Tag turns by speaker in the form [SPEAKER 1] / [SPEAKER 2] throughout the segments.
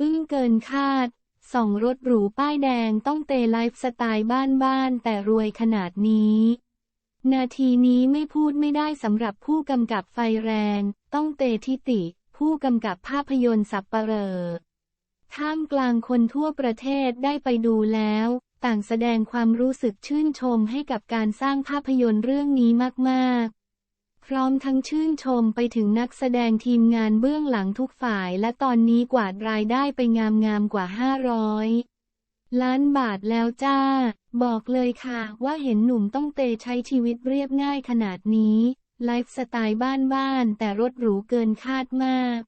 [SPEAKER 1] อึ้งเกินคาดส่องรถหรูป้ายแดงต้องเตไลฟ์สไตล์บ้านๆแต่รวยขนาดนี้ นาทีนี้ไม่พูดไม่ได้สำหรับผู้กำกับไฟแรง ต้องเตทิติ ผู้กำกับภาพยนตร์สับปะเหรอท่ามกลางคนทั่วประเทศได้ไปดูแล้ว ต่างแสดงความรู้สึกชื่นชมให้กับการสร้างภาพยนตร์เรื่องนี้มากๆ พร้อมทั้งชื่นชมไปถึงนักแสดงทีมงานเบื้องหลังทุกฝ่าย และตอนนี้กวาดรายได้ไปงามๆกว่า 500 ล้านบาทแล้วจ้า บอกเลยค่ะว่าเห็นหนุ่มต้องเตใช้ชีวิตเรียบง่ายขนาดนี้ ไลฟ์สไตล์บ้านๆแต่รถหรูเกินคาดมาก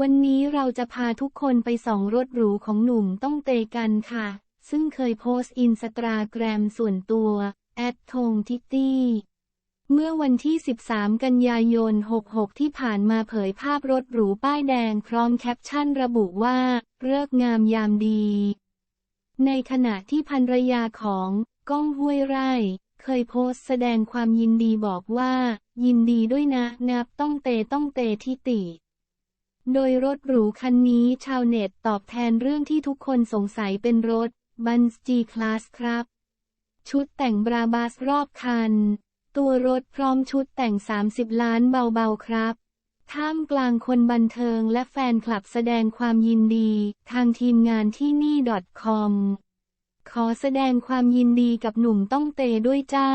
[SPEAKER 1] วันนี้เราจะพาทุกคนไปส่องรถหรูของหนุ่มต้องเตกันค่ะ ซึ่งเคยโพสต์อินสตาแกรมส่วนตัวแอดทงทิตตี้ เมื่อวันที่ 13 กันยายน 66 ที่ผ่านมาเผยภาพรถหรูป้ายแดงพร้อมแคปชั่นระบุว่า เลิกงามยามดี ในขณะที่ภรรยาของก้องห้วยไร่ เคยโพสต์แสดงความยินดีบอกว่า ยินดีด้วยนะนับต้องเตต้องเตทิติ โดยรถหรูคันนี้ชาวเน็ตตอบแทนเรื่องที่ทุกคนสงสัยเป็นรถบันจีคลาสครับ ชุดแต่งบราบัสรอบคัน ตัวรถพร้อมชุดแต่ง 30 ล้านเบาๆครับ ท่ามกลางคนบันเทิงและแฟนคลับแสดงความยินดี ทางทีมงานที่นี่ .com ขอแสดงความยินดีกับหนุ่มต้องเตด้วยจ้า